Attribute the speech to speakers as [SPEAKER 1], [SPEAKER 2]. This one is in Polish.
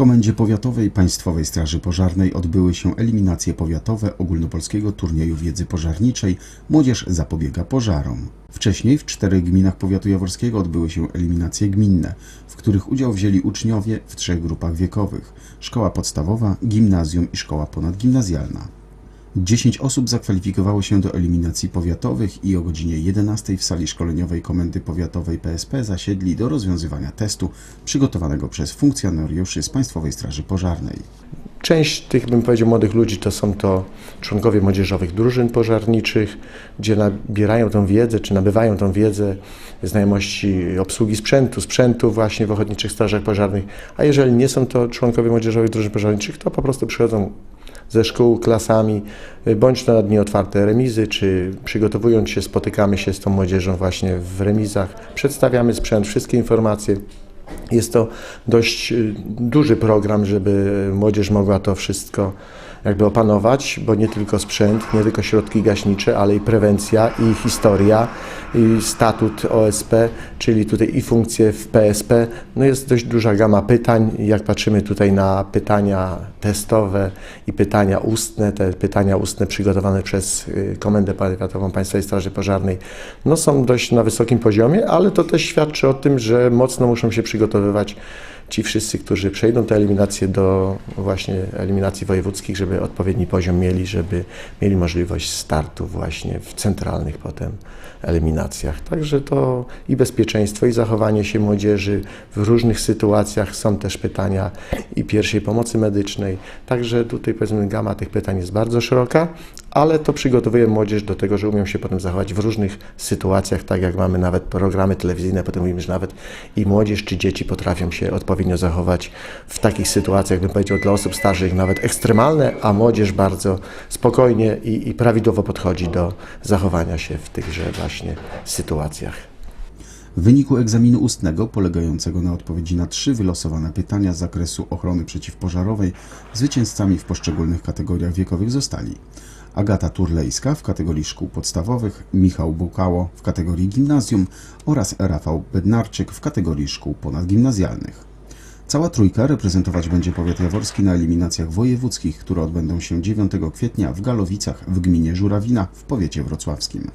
[SPEAKER 1] Komendzie Powiatowej Państwowej Straży Pożarnej odbyły się eliminacje powiatowe ogólnopolskiego turnieju wiedzy pożarniczej Młodzież zapobiega pożarom. Wcześniej w czterech gminach powiatu jaworskiego odbyły się eliminacje gminne, w których udział wzięli uczniowie w trzech grupach wiekowych: szkoła podstawowa, gimnazjum i szkoła ponadgimnazjalna. 10 osób zakwalifikowało się do eliminacji powiatowych i o godzinie 11 w sali szkoleniowej Komendy Powiatowej PSP zasiedli do rozwiązywania testu przygotowanego przez funkcjonariuszy z Państwowej Straży Pożarnej.
[SPEAKER 2] Część tych, bym powiedział, młodych ludzi to są to członkowie młodzieżowych drużyn pożarniczych, gdzie nabierają tą wiedzę, czy nabywają tą wiedzę, znajomości obsługi sprzętu, sprzętu właśnie w ochotniczych strażach pożarnych. A jeżeli nie są to członkowie młodzieżowych drużyn pożarniczych, to po prostu przychodzą ze szkół, klasami, bądź to na dni otwarte remizy, czy przygotowując się, spotykamy się z tą młodzieżą właśnie w remizach, przedstawiamy sprzęt, wszystkie informacje. Jest to dość y, duży program, żeby młodzież mogła to wszystko jakby opanować, bo nie tylko sprzęt, nie tylko środki gaśnicze, ale i prewencja, i historia, i statut OSP, czyli tutaj i funkcje w PSP. No jest dość duża gama pytań. Jak patrzymy tutaj na pytania testowe i pytania ustne, te pytania ustne przygotowane przez y, Komendę Powiatową Państwowej Straży Pożarnej, no są dość na wysokim poziomie, ale to też świadczy o tym, że mocno muszą się przygotowywać ci wszyscy, którzy przejdą te eliminacje do właśnie eliminacji wojewódzkich, żeby odpowiedni poziom mieli, żeby mieli możliwość startu właśnie w centralnych potem eliminacjach. Także to i bezpieczeństwo, i zachowanie się młodzieży w różnych sytuacjach. Są też pytania i pierwszej pomocy medycznej. Także tutaj powiedzmy gama tych pytań jest bardzo szeroka, ale to przygotowuje młodzież do tego, że umią się potem zachować w różnych sytuacjach, tak jak mamy nawet programy telewizyjne, potem mówimy, że nawet i młodzież czy dzieci potrafią się odpowiednio zachować w takich sytuacjach, bym powiedział, dla osób starszych nawet ekstremalne, a młodzież bardzo spokojnie i, i prawidłowo podchodzi do zachowania się w tychże właśnie sytuacjach.
[SPEAKER 1] W wyniku egzaminu ustnego, polegającego na odpowiedzi na trzy wylosowane pytania z zakresu ochrony przeciwpożarowej, zwycięzcami w poszczególnych kategoriach wiekowych zostali Agata Turlejska w kategorii szkół podstawowych, Michał Bukało w kategorii gimnazjum oraz Rafał Bednarczyk w kategorii szkół ponadgimnazjalnych. Cała trójka reprezentować będzie powiat jaworski na eliminacjach wojewódzkich, które odbędą się 9 kwietnia w Galowicach w gminie Żurawina w powiecie wrocławskim.